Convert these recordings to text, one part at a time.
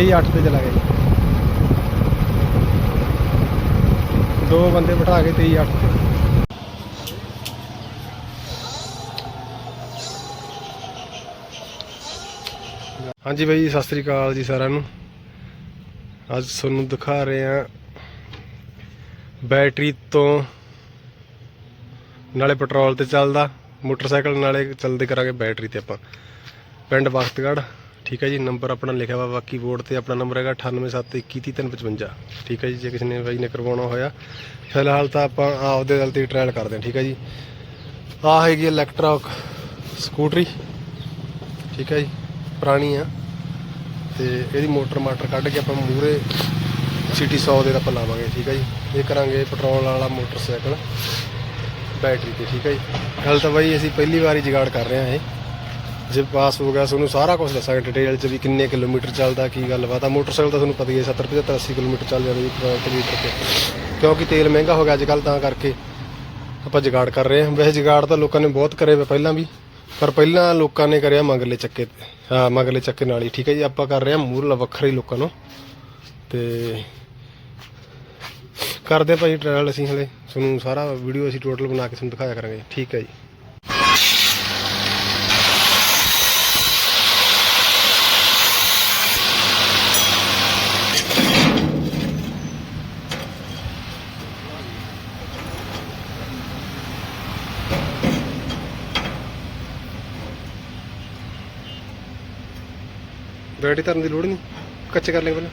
23 8 ਤੇ ਚਲਾ ਗਿਆ ਦੋ ਬੰਦੇ ਬਿਠਾ ਕੇ 23 8 ਤੇ। ਹਾਂਜੀ ਬਾਈ ਸਤਿ ਸ੍ਰੀ ਅਕਾਲ ਜੀ ਸਾਰਿਆਂ ਨੂੰ। ਅੱਜ ਤੁਹਾਨੂੰ ਦਿਖਾ ਰਹੇ ਹਾਂ ਬੈਟਰੀ ਤੋਂ ਨਾਲੇ ਪੈਟਰੋਲ ਤੇ ਚੱਲਦਾ, ਮੋਟਰਸਾਈਕਲ ਨਾਲੇ ਚੱਲਦੇ ਕਰਾਂਗੇ ਬੈਟਰੀ ਤੇ ਆਪਾਂ। ਪਿੰਡ ਬਖਤਗੜ੍ਹ। ਠੀਕ ਹੈ ਜੀ, ਨੰਬਰ ਆਪਣਾ ਲਿਖਿਆ ਵਾ ਬਾਕੀ ਬੋਰਡ ਤੇ, ਆਪਣਾ ਨੰਬਰ ਹੈਗਾ 9871233355 ਠੀਕ ਹੈ ਜੀ, ਜੇ ਕਿਸੇ ਨੇ ਬਾਈ ਨੇ ਕਰਵਾਉਣਾ ਹੋਇਆ। ਫਿਲਹਾਲ ਤਾਂ ਆਪਾਂ ਆਪਦੇ ਦਿਲ ਤੇ ਟ੍ਰਾਇਲ ਕਰਦੇ ਹਾਂ, ਠੀਕ ਹੈ ਜੀ। ਆਹ ਹੈਗੀ ਇਲੈਕਟ੍ਰੋਕ ਸਕੂਟਰੀ। ਠੀਕ ਹੈ ਜੀ, ਪੁਰਾਣੀ ਆ। ਤੇ ਇਹਦੀ ਮੋਟਰ ਮਾਟਰ ਕੱਢ ਕੇ ਆਪਾਂ ਮੂਰੇ ਸਿਟੀ 100 ਦੇ ਆਪਾਂ ਲਾਵਾਂਗੇ, ਠੀਕ ਹੈ ਜੀ। ਇਹ ਕਰਾਂਗੇ ਪੈਟਰੋਲ ਵਾਲਾ ਮੋਟਰਸਾਈਕਲ, ਬੈਟਰੀ ਤੇ, ਠੀਕ ਹੈ ਜੀ। ਗੱਲ ਤਾਂ ਬਾਈ ਅਸੀਂ ਪਹਿਲੀ ਵਾਰੀ ਜੁਗਾੜ ਕਰ ਰਹੇ ਹਾਂ ਇਹ। ਜੇ ਪਾਸ ਹੋ ਗਿਆ ਤੁਹਾਨੂੰ ਸਾਰਾ ਕੁਝ ਦੱਸਾਂਗੇ ਡਿਟੇਲ ਚ ਵੀ ਕਿੰਨੇ ਕਿਲੋਮੀਟਰ ਚੱਲਦਾ, ਕੀ ਗੱਲਬਾਤ ਆ। ਮੋਟਰਸਾਈਕਲ ਤਾਂ ਤੁਹਾਨੂੰ ਪਤਾ ਹੀ ਹੈ 70 75 80 ਕਿਲੋਮੀਟਰ ਚੱਲ ਜਾਂਦਾ ਜੀ ਪਰ ਤੇ। ਕਿਉਂਕਿ ਤੇਲ ਮਹਿੰਗਾ ਹੋ ਗਿਆ ਅੱਜ ਕੱਲ ਤਾਂ ਕਰਕੇ। ਆਪਾਂ ਜੁਗਾੜ ਕਰ ਰਹੇ ਹਾਂ। ਵੈਸੇ ਜੁਗਾੜ ਤਾਂ ਲੋਕਾਂ ਨੇ ਬਹੁਤ ਕਰੇ ਵੇ ਪਹਿਲਾਂ ਵੀ, ਪਰ ਪਹਿਲਾਂ ਲੋਕਾਂ ਨੇ ਕਰਿਆ ਮੰਗਲੇ ਚੱਕੇ ਹਾਂ ਮੰਗਲੇ ਚੱਕੇ ਨਾਲ ਹੀ। ਠੀਕ ਹੈ ਜੀ, ਆਪਾਂ ਕਰ ਰਹੇ ਹਾਂ ਮੂਰਲਾ ਵੱਖਰਾ ਹੀ ਲੋਕਾਂ ਨੂੰ। ਤੇ ਕਰਦੇ ਹਾਂ ਭਾਈ ਟ੍ਰਾਇਲ ਅਸੀਂ ਹਲੇ। ਤੁਹਾਨੂੰ ਸਾਰਾ ਵੀਡੀਓ ਅਸੀਂ ਟੋਟਲ ਬਣਾ ਕੇ ਤੁਹਾਨੂੰ ਦਿਖਾਇਆ ਕਰਾਂਗੇ। ਠੀਕ ਹੈ ਜੀ। ਬੈਟਰੀ ਧਰਨ ਦੀ ਲੋੜ ਨਹੀਂ। ਕੱਚੇ ਕਰ ਲੈਂਗੇ ਪਹਿਲਾਂ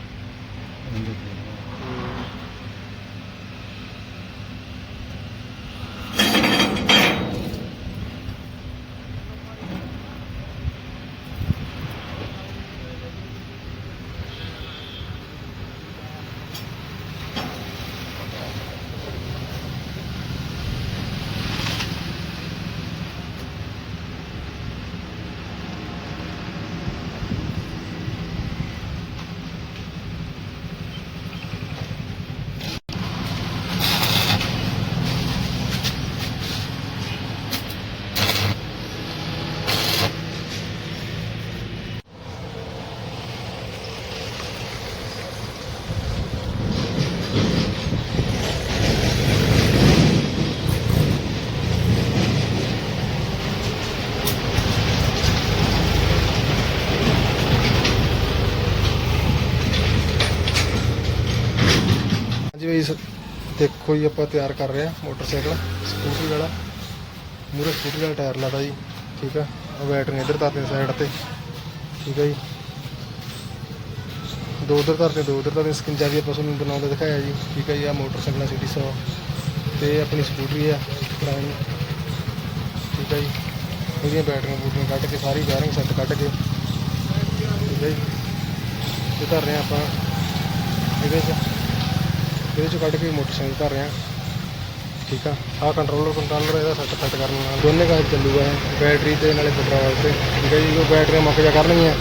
ਹਾਂਜੀ ਬਈ ਸ- ਦੇਖੋ ਜੀ, ਆਪਾਂ ਤਿਆਰ ਕਰ ਰਹੇ ਹਾਂ ਮੋਟਰਸਾਈਕਲ, ਸਕੂਟਰੀ ਵਾਲਾ। ਮੂਰੇ ਸਕੂਟਰੀ ਵਾਲਾ ਟਾਇਰ ਲਾਤਾ ਜੀ, ਠੀਕ ਆ? ਆ ਬੈਟਰੀ ਇੱਧਰ ਧਰਦੇ ਸਾਈਡ ਤੇ, ਠੀਕ ਆ ਜੀ। ਦੋ ਉਧਰ ਧਰਦੇ ਦੋ ਉਧਰ ਧਰਦੇ ਸਕਿੰਜਾ ਵੀ ਆਪਾਂ ਤੁਹਾਨੂੰ ਬਣਾਉਂਦਾ ਦਿਖਾਇਆ ਜੀ, ਠੀਕ ਆ ਜੀ ਆ ਮੋਟਰਸਾਈਕਲ ਆ ਸਿਟੀ 100 ਤੇ ਆਪਣੀ ਸਕੂਟਰੀ ਆ, ਪੁਰਾਣੀ, ਠੀਕ ਆ ਜੀ। ਉਹਦੀਆਂ ਬੈਟਰੀਆਂ ਬੂਟਰੀਆਂ ਕੱਢ ਕੇ, ਸਾਰੀ ਵਾਇਰਿੰਗ ਸੈੱਟ ਕੱਢ ਕੇ, ਠੀਕ ਆ ਜੀ। ਇਹ ਧਰ ਰਹੇ ਆਪਾਂ, ਇਹਦੇ 'ਚ। ਇਹਦੇ ਚੋਂ ਕੱਢ ਕੇ ਮੋਟਰਸਾਈਕਲ ਧਰ ਰਿਹਾ। ਠੀਕ ਆ? ਆਹ ਕੰਟਰੋਲਰ ਕੰਟਰੋਲਰ ਇਹਦਾ ਸੈੱਟ ਸੈੱਟ ਕਰਨ ਨਾਲ ਦੋਨੇ ਕਾਜ ਚੱਲੂਗਾ ਇਹ। ਬੈਟਰੀ ਤੇ ਨਾਲੇ ਪੈਟਰੋਲ ਤੇ। ਠੀਕ ਹੈ ਜੀ? ਉਹ ਬੈਟਰੀਆਂ ਮੁੱਕ ਜਾ ਕਰਨਗੀਆਂ,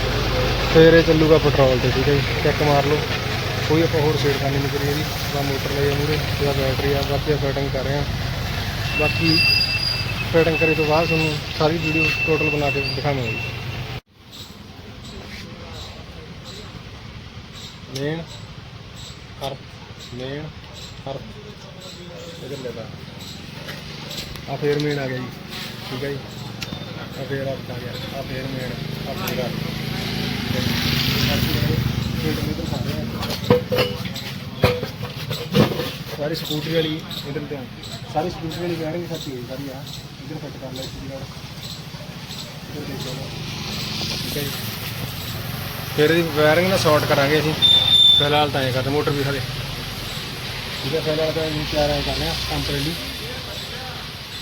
ਫਿਰ ਇਹ ਚੱਲੂਗਾ ਪੈਟਰੋਲ ਤੇ। ਠੀਕ ਹੈ ਜੀ? ਚੈੱਕ ਮਾਰ ਲਓ। ਕੋਈ ਆਪਾਂ ਹੋਰ ਸੇਡ ਕਰਨੀ ਨਹੀਂ ਕਰੀ ਇਹਦੀ। ਆ ਮੋਟਰ ਲਈ ਮੂਰੇ ਇਹਦਾ ਬੈਟਰੀ ਆ, ਬਾਕੀ ਆ ਫਿਟਿੰਗ ਕਰ ਰਹੇ ਹਾਂ ਬਾਕੀ ਫਿਟਿੰਗ ਕਰੇ ਤੋਂ ਬਾਅਦ ਤੁਹਾਨੂੰ ਸਾਰੀ ਵੀਡੀਓ ਟੋਟਲ ਬਣਾ ਕੇ ਦਿਖਾਵਾਂਗੇ ਜੀ। ਮੇਨ ਹਰ ਮੇਨ ਹਰ ਇਧਰ ਲੈਦਾ ਆ ਫੇਰ ਮੇਨ ਆ ਗਿਆ ਜੀ। ਠੀਕ ਹੈ ਜੀ। ਆ ਫੇਰ ਆ ਗਿਆ। ਆ ਫੇਰ ਮੇਨ ਆ ਫੇਰ ਆ ਸਾਰੀ ਸਕੂਟਰੀ ਵਾਲੀ ਇਧਰ ਤੇ ਸਾਰੀ ਸਕੂਟਰੀ ਵਾਲੀ ਬੈਟਰੀ ਸੱਚੀ ਹੈ ਸਾਰੀ ਆ। ਇਧਰ ਫਿੱਟ ਕਰ ਲੈ ਇਸ ਦੀ ਇਧਰ ਦੇਖ ਠੀਕ ਹੈ ਜੀ। ਫਿਰ ਇਹਦੀ ਵਾਇਰਿੰਗ ਨਾਲ ਸ਼ਾਰਟ ਕਰਾਂਗੇ ਅਸੀਂ। ਫਿਲਹਾਲ ਤਾਂ ਇਹ ਕਰਦੇ ਮੋਟਰ ਵੀ ਸਾਡੇ ਠੀਕ ਹੈ ਫਿਲਹਾਲ ਤਾਂ ਅਸੀਂ ਤਿਆਰ ਆ ਕਰਨੇ ਆ ਟੈਂਪਰੇਰੀ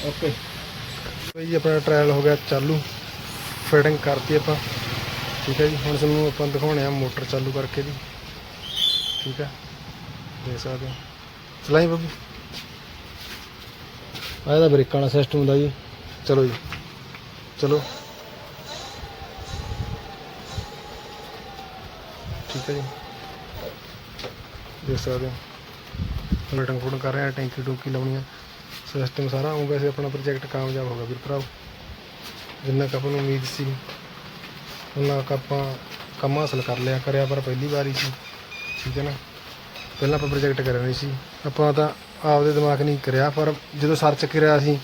ਓਕੇ ਜੀ, ਆਪਣਾ ਟ੍ਰਾਇਲ ਹੋ ਗਿਆ ਚਾਲੂ। ਫਿਟਿੰਗ ਕਰਤੀ ਆਪਾਂ। ਠੀਕ ਹੈ ਜੀ, ਹੁਣ ਤੁਹਾਨੂੰ ਆਪਾਂ ਦਿਖਾਉਣੇ ਆ ਮੋਟਰ ਚਾਲੂ ਕਰਕੇ ਦੀ। ਠੀਕ ਹੈ, ਦੇਖ ਸਕਦੇ ਹੋ। ਚਲਾਈ ਬੱਬੂ। ਆਹ ਇਹਦਾ ਬ੍ਰੇਕਾਂ ਵਾਲਾ ਸਿਸਟਮ ਹੁੰਦਾ ਜੀ। ਚਲੋ ਜੀ। ਚਲੋ। ਠੀਕ ਹੈ ਜੀ। ਦੇਖ ਸਕਦੇ ਹੋ। ਮੀਟਿੰਗ ਫੋਟਿੰਗ ਕਰ ਰਿਹਾ ਟੈਂਕੀ ਟੂਕੀ ਲਾਉਣੀ ਆ। ਸਿਸਟਮ ਸਾਰਾ ਉਹ ਵੈਸੇ ਆਪਣਾ ਪ੍ਰੋਜੈਕਟ ਕਾਮਯਾਬ ਹੋ ਗਿਆ ਵੀਰ ਭਰਾਓ ਜਿੰਨਾ ਕੁ ਆਪਾਂ ਨੂੰ ਉਮੀਦ ਸੀ, ਉਹਨਾਂ ਕੁ ਆਪਾਂ ਕੰਮ ਹਾਸਲ ਕਰ ਲਿਆ, ਕਰਿਆ ਪਰ ਪਹਿਲੀ ਵਾਰੀ ਸੀ, ਠੀਕ ਹੈ ਨਾ? ਪਹਿਲਾਂ ਆਪਾਂ ਪ੍ਰੋਜੈਕਟ ਕਰਿਆ ਨਹੀਂ ਸੀ। ਆਪਾਂ ਤਾਂ ਆਪਦੇ ਦਿਮਾਗ ਨਹੀਂ ਕਰਿਆ, ਪਰ ਜਦੋਂ ਸਰਚ ਕਰਿਆ ਸੀ,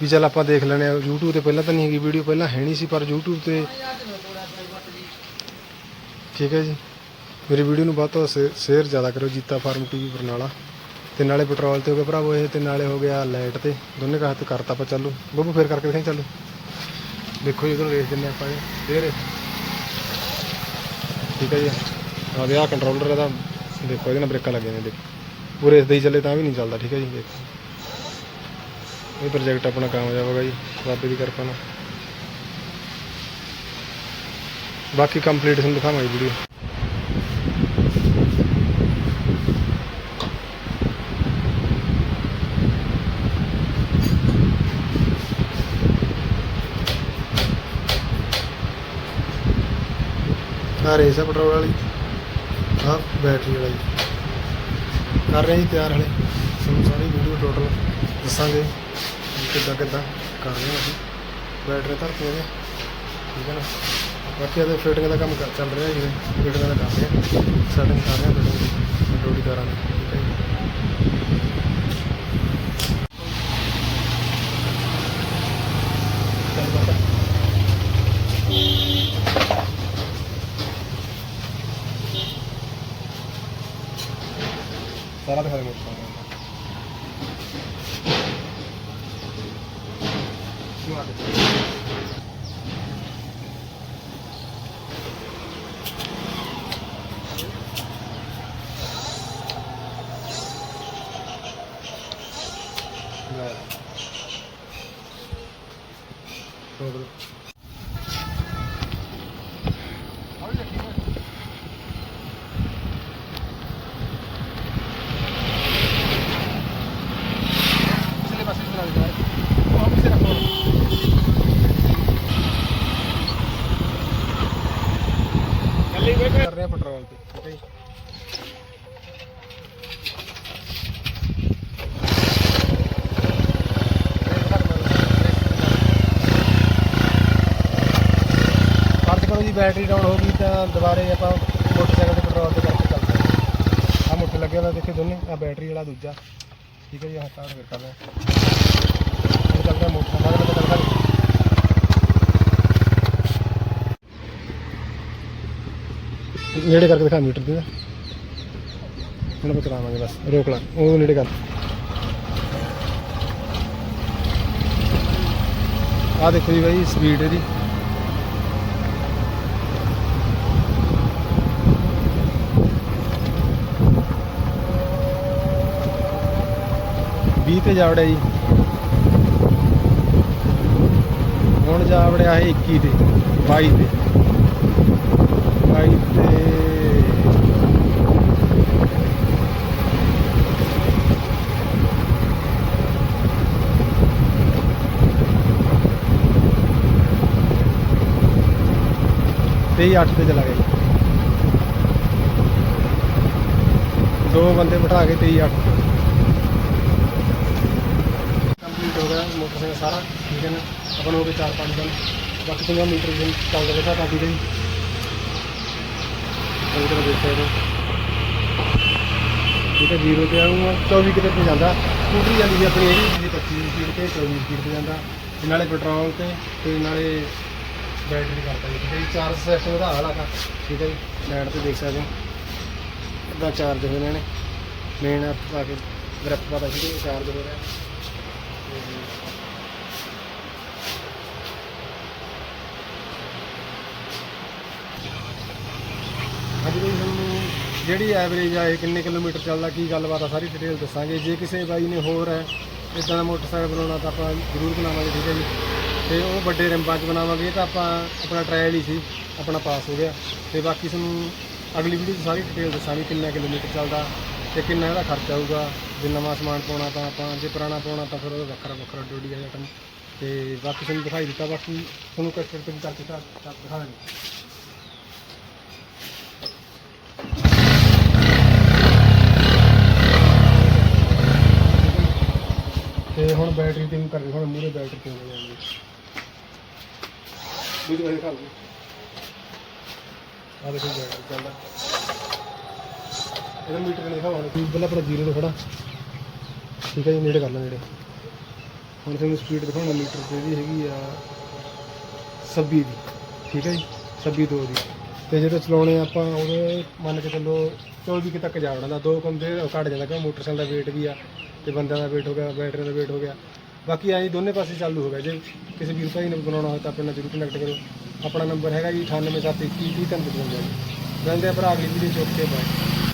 ਵੀ ਚੱਲ ਆਪਾਂ ਦੇਖ ਲੈਣੇ ਆ YouTube ਤੇ ਪਹਿਲਾਂ ਤਾਂ ਨਹੀਂ ਹੈਗੀ ਵੀਡੀਓ ਪਹਿਲਾਂ ਹੈ ਨਹੀਂ ਸੀ, ਪਰ YouTube ਤੇ ਠੀਕ ਹੈ ਜੀ। ਮੇਰੀ ਵੀਡੀਓ ਨੂੰ ਵੱਧ ਤੋਂ ਸ਼ੇਅਰ ਜ਼ਿਆਦਾ ਕਰੋ ਜੀਤਾ ਫਾਰਮ ਟੀਵੀ ਬਰਨਾਲਾ। ਤੇ ਨਾਲੇ ਪੈਟਰੋਲ ਤੇ ਹੋ ਗਿਆ ਭਰਾਵੋ ਇਹ ਤੇ ਨਾਲੇ ਹੋ ਗਿਆ ਲਾਈਟ ਤੇ। ਦੋਨੇ ਕਾਹ ਤੇ ਕਰਤਾ ਆਪਾਂ ਚੱਲੂ। ਬੱਬੂ, ਫੇਰ ਕਰਕੇ ਦੇਖਾਂ ਚਾਲੂ। ਦੇਖੋ ਜੀ ਇਹਨੂੰ ਰੇਸ ਦਿੰਦੇ ਆਪਾਂ ਇਹ। ਫੇਰ ਠੀਕ ਹੈ ਜੀ। ਆ ਵਿਆਹ ਕੰਟਰੋਲਰ ਇਹਦਾ। ਦੇਖੋ, ਇਹਦੇ ਨਾਲ ਬ੍ਰੇਕਾਂ ਲੱਗੀਆਂ ਨੇ, ਦੇਖੋ। ਪੂਰੇ ਇਸ ਦੇ ਹੀ ਚੱਲੇ ਤਾਂ ਵੀ ਨਹੀਂ ਚੱਲਦਾ, ਠੀਕ ਹੈ ਜੀ, ਦੇਖੋ। ਇਹ ਪ੍ਰੋਜੈਕਟ ਆਪਣਾ ਕਾਮਯਾਬ ਹੋਗਾ ਜੀ, ਰੱਬ ਦੀ ਕਿਰਪਾ ਨਾਲ। ਬਾਕੀ ਕੰਪਲੀਟ ਤੁਹਾਨੂੰ ਦਿਖਾਵਾਂਗੇ ਵੀਡੀਓ। ਆ ਰੇਸ ਆ ਪੈਟਰੋਲ ਵਾਲੀ। ਆ ਬੈਟਰੀ ਵਾਲਾ ਜੀ। ਕਰ ਰਹੇ ਜੀ ਤਿਆਰ ਹਲੇ। ਤੁਹਾਨੂੰ ਸਾਰੀ ਵੀਡੀਓ ਟੋਟਲ ਦੱਸਾਂਗੇ ਕਿੱਦਾਂ ਕਿੱਦਾਂ ਕਰ ਰਹੇ ਹਾਂ ਅਸੀਂ। ਬੈਟਰੀ ਧਰਤੀ ਇਹਦੇ ਠੀਕ ਹੈ ਨਾ? ਬਾਕੀ ਇਹਦੇ ਫਿਟਿੰਗ ਦਾ ਕੰਮ ਕਰ- ਚੱਲ ਰਿਹਾ ਜੀ। ਫਿਟਿੰਗ ਦਾ ਕਰ ਰਹੇ ਹਾਂ। ਸੈਟਿੰਗ ਕਰ ਰਹੇ ਹਾਂ। ਫਿਟਿੰਗ ਕਰਾਂਗੇ ਠੀਕ ਹੈ ਜੀ ਚੱਲ ਬਾਬਾ ਸਾਰਾ ਦਿਖਾ ਦੇ ਮੋਟਰਸਾਈਕਲ ਕਿਉਂ ਆ ਗਏ ਪਿਛਲੇ ਪਾਸੇ ਚਲਾ ਦੇ ਯਾਰ ਉਹ ਪਿੱਛੇ ਰੱਖੋ ਕੱਲੀ ਵੇਟ ਕਰ ਰਿਹਾ ਪੈਟਰੋਲ ਤੇ, ਠੀਕ ਹੈ ਜੀ। ਕਰੋ ਜੀ ਬੈਟਰੀ ਡਾਊਨ ਹੋ ਗਈ ਤਾਂ ਦੁਬਾਰੇ ਆਪਾਂ ਮੋਟਰਸਾਈਕਲ ਤੇ ਪੈਟਰੋਲ ਤੇ ਕਰਕੇ ਚੱਲ ਸਕਦੇ ਆ ਮੋਟਰ ਲੱਗਿਆ ਹੋਇਆ, ਦੇਖੇ ਦੋਨੇ ਆ ਬੈਟਰੀ ਵਾਲਾ ਦੂਜਾ। ਠੀਕ ਹੈ ਜੀ, ਆਹ ਸਟਾਰਟ ਕਰ ਲਿਆ ਹੁਣ ਚੱਲਦਾ ਮੋਟਰਸਾਈਕਲ ਤੇ ਚੱਲਦਾ ਨੇੜੇ ਕਰਕੇ ਦਿਖਾ ਮੀਟਰ ਦੇ ਹੁਣ ਆਪਾਂ ਕਰਾਵਾਂਗੇ ਬਸ, ਰੋਕ ਲਾ, ਉਹ ਨੇੜੇ ਕਰ। ਆ ਦੇਖੋ ਜੀ ਬਾਈ ਸਪੀਡ ਇਹਦੀ। ਵੀਹ ਤੇ ਜਾ ਵੜਿਆ ਜੀ। ਹੁਣ ਜਾ ਵੜਿਆ ਇਹ 21 ਤੇ 22 ਤੇ 22 ਤੇ ਤੇਈ 8 ਤੇ ਚਲਾ ਗਿਆ। ਦੋ ਬੰਦੇ ਬਿਠਾ ਕੇ 23 8 ਕੰਪਲੀਟ ਹੋ ਗਿਆ, ਮੋਟਰਸਾਈਕਲ ਸਾਰਾ, ਠੀਕ ਹੈ ਨਾ? ਆਪਾਂ ਹੋ ਗਏ 4-5 ਦਿਨ ਬਾਕੀ ਤੁਹਾਨੂੰ ਮੀਟਰ ਵੀ ਚੱਲਦਾ ਰਿਹਾ ਕਾਫੀ ਦਿਨ ਚੰਗੀ ਦੇਖ ਸਕਦੇ ਠੀਕ ਹੈ ਜ਼ੀਰੋ ਤੇ ਆਊਗਾ। 24 ਕਿਤੇ ਤੇ ਜਾਂਦਾ। ਸਕੂਟਰੀ ਜਾਂਦੀ ਆਪਣੀ ਇਹਦੀ ਜੀ 25 ਸਪੀਡ ਤੇ 24 ਸਪੀਡ ਤੇ ਜਾਂਦਾ। ਨਾਲੇ ਪੈਟਰੋਲ ਤੇ ਤੇ ਨਾਲੇ ਬੈਟਰੀ ਕਰਤਾ ਜੀ। ਠੀਕ ਚਾਰਜ ਸਿਸਟਮ ਉਹਦਾ ਹਾਲ ਆ ਠੀਕ ਹੈ ਜੀ, ਲਾਈਟ ਤੇ ਦੇਖ ਸਕਦੇ ਹੋ। ਇਦਾਂ ਚਾਰਜ ਹੋ ਰਹੇ ਨੇ। ਮੇਨ ਅਰਥ ਪਾ ਕੇ ਗ੍ਰਿਪ ਪਤਾ ਸੀ ਚਾਰਜ ਹੋ ਰਿਹਾ। ਅੱਜ ਵੀ ਤੁਹਾਨੂੰ ਜਿਹੜੀ ਐਵਰੇਜ ਆ, ਇਹ ਕਿੰਨੇ ਕਿਲੋਮੀਟਰ ਚੱਲਦਾ, ਕੀ ਗੱਲਬਾਤ ਆ, ਸਾਰੀ ਡਿਟੇਲ ਦੱਸਾਂਗੇ। ਜੇ ਕਿਸੇ ਬਾਈ ਨੇ ਹੋਰ ਹੈ ਇਦਾਂ ਦਾ ਮੋਟਰਸਾਈਕਲ ਬਣਾਉਣਾ ਤਾਂ ਆਪਾਂ ਜ਼ਰੂਰ ਬਣਾਵਾਂਗੇ, ਠੀਕ ਹੈ ਜੀ। ਤੇ ਉਹ ਵੱਡੇ ਰਿੰਬਾਂ 'ਚ ਬਣਾਵਾਂਗੇ, ਇਹ ਤਾਂ ਆਪਾਂ ਆਪਣਾ ਟ੍ਰਾਇਲ ਹੀ ਸੀ, ਆਪਣਾ ਪਾਸ ਹੋ ਗਿਆ। ਤੇ ਬਾਕੀ ਤੁਹਾਨੂੰ ਅਗਲੀ ਵੀਡੀਓ 'ਚ ਸਾਰੀ ਡਿਟੇਲ ਦੱਸਾਂਗੇ ਕਿੰਨਾ ਕਿਲੋਮੀਟਰ ਚੱਲਦਾ ਤੇ ਕਿੰਨਾ ਇਹਦਾ ਖਰਚਾ ਆਊਗਾ। ਜੇ ਨਵਾਂ ਸਮਾਨ ਪਾਉਣਾ ਤਾਂ ਆਪਾਂ, ਜੇ ਪੁਰਾਣਾ ਪਾਉਣਾ ਤਾਂ ਫਿਰ ਉਹਦਾ ਵੱਖਰਾ ਵੱਖਰਾ ਡੋਡੀ ਆ ਆਈਟਮ ਤੇ ਬਾਕੀ ਤੁਹਾਨੂੰ ਦਿਖਾਈ ਦਿੱਤਾ, ਬਾਕੀ ਤੁਹਾਨੂੰ ਕਸਟਰ ਤੇ ਕਰਕੇ ਦਿਖਾ ਦਾਂਗੇ ਤੇ ਹੁਣ ਬੈਟਰੀ ਤੇ ਵੀ ਕਰਦੇ ਹੁਣ ਮੂਰੇ ਬੈਟਰੀ ਤੇ ਹੋ ਜਾਣਗੇ ਦੂਜੀ ਵਾਰੀ ਖਾ ਲਓ। ਆ ਦੇਖੋ ਬੈਟਰੀ ਚੱਲਦਾ। ਇਹਦਾ ਮੀਟਰ ਨਹੀਂ ਦਿਖਾਵਾਂਗੇ ਕੀ ਪਹਿਲਾਂ ਆਪਣਾ ਜ਼ੀਰੋ ਤੇ ਖੜਾ। ਠੀਕ ਹੈ ਜੀ ਨੇੜੇ ਕਰ ਲੈ ਨੇੜੇ। ਹੁਣ ਤੁਹਾਨੂੰ ਸਪੀਡ ਦਿਖਾਉਣਾ ਮੀਟਰ ਤੇ ਇਹਦੀ ਹੈਗੀ ਆ 26 ਦੀ। ਠੀਕ ਹੈ ਜੀ 26 ਦੋ ਦੀ। ਤੇ ਜਦੋਂ ਚਲਾਉਣੇ ਆਪਾਂ ਉਹਦੇ ਮੰਨ ਕੇ ਚੱਲੋ 24 ਕਿ ਤੱਕ ਜਾ ਵੜਦਾ ਦੋ ਕੰਦੇ ਘੱਟ ਜਾਂਦਾ ਕਿ ਮੋਟਰਸਾਈਕਲ ਦਾ weight ਵੀ ਆ ਤੇ ਬੰਦਿਆਂ ਦਾ weight ਹੋ ਗਿਆ ਬੈਟਰੀ ਦਾ weight ਹੋ ਗਿਆ। ਬਾਕੀ ਐਂ ਦੋਨੇ ਪਾਸੇ ਚਾਲੂ ਹੋ ਗਿਆ। ਜੇ ਕਿਸੇ ਵੀਰ ਭਾਈ ਨੇ ਬਣਾਉਣਾ ਹੋਵੇ ਤਾਂ ਆਪਣੇ ਨਾਲ ਜ਼ਰੂਰ ਕਨੈਕਟ ਕਰੋ ਆਪਣਾ ਨੰਬਰ ਹੈਗਾ ਜੀ 98721 3055 ਜੀ। ਰਹਿੰਦੇ ਆ ਭਰਾ ਅਗਲੀ ਵੀਡੀਓ ਚ, ਓਕੇ ਬਾਏ